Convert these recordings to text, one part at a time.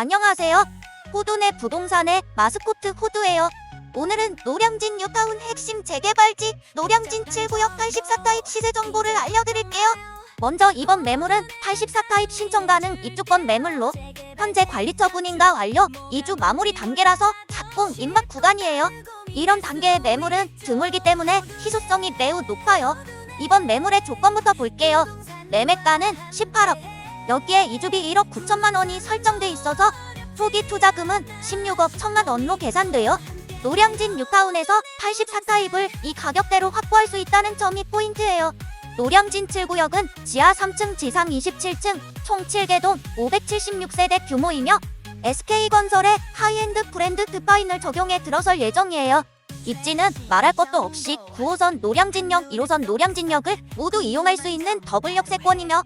안녕하세요. 호돈의 부동산의 마스코트 호두예요. 오늘은 노량진 뉴타운 핵심 재개발지 노량진 7구역 84타입 시세 정보를 알려드릴게요. 먼저 이번 매물은 84타입 신청 가능 입주권 매물로 현재 관리 처 분인가 완료 2주 마무리 단계라서 착공 입막 구간이에요. 이런 단계의 매물은 드물기 때문에 희소성이 매우 높아요. 이번 매물의 조건부터 볼게요. 매매가는 18억. 여기에 이주비 1억 9천만 원이 설정돼 있어서 초기 투자금은 16억 1천만 원로 계산돼요. 노량진 뉴타운에서 84타입을 이 가격대로 확보할 수 있다는 점이 포인트예요. 노량진 7구역은 지하 3층 지상 27층 총 7개 동 576세대 규모이며 SK건설의 하이엔드 브랜드 드파인을 적용해 들어설 예정이에요. 입지는 말할 것도 없이 9호선 노량진역, 1호선 노량진역을 모두 이용할 수 있는 더블 역세권이며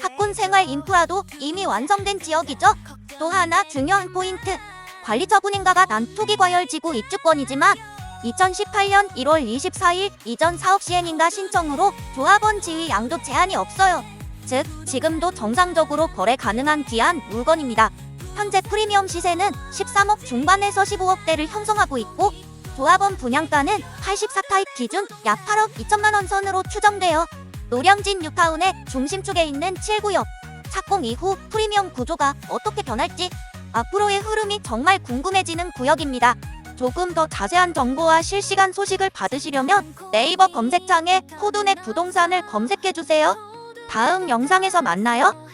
학군 생활 인프라도 이미 완성된 지역이죠. 또 하나 중요한 포인트. 관리 처분인가가 난 토기 과열지구 입주권이지만 2018년 1월 24일 이전 사업 시행인가 신청으로 조합원 지위 양도 제한이 없어요. 즉, 지금도 정상적으로 거래 가능한 귀한 물건입니다. 현재 프리미엄 시세는 13억 중반에서 15억대를 형성하고 있고 조합원 분양가는 84타입 기준 약 8억 2천만 원 선으로 추정돼요. 노량진 뉴타운의 중심축에 있는 7구역. 착공 이후 프리미엄 구조가 어떻게 변할지 앞으로의 흐름이 정말 궁금해지는 구역입니다. 조금 더 자세한 정보와 실시간 소식을 받으시려면 네이버 검색창에 호돈의 부동산을 검색해주세요. 다음 영상에서 만나요.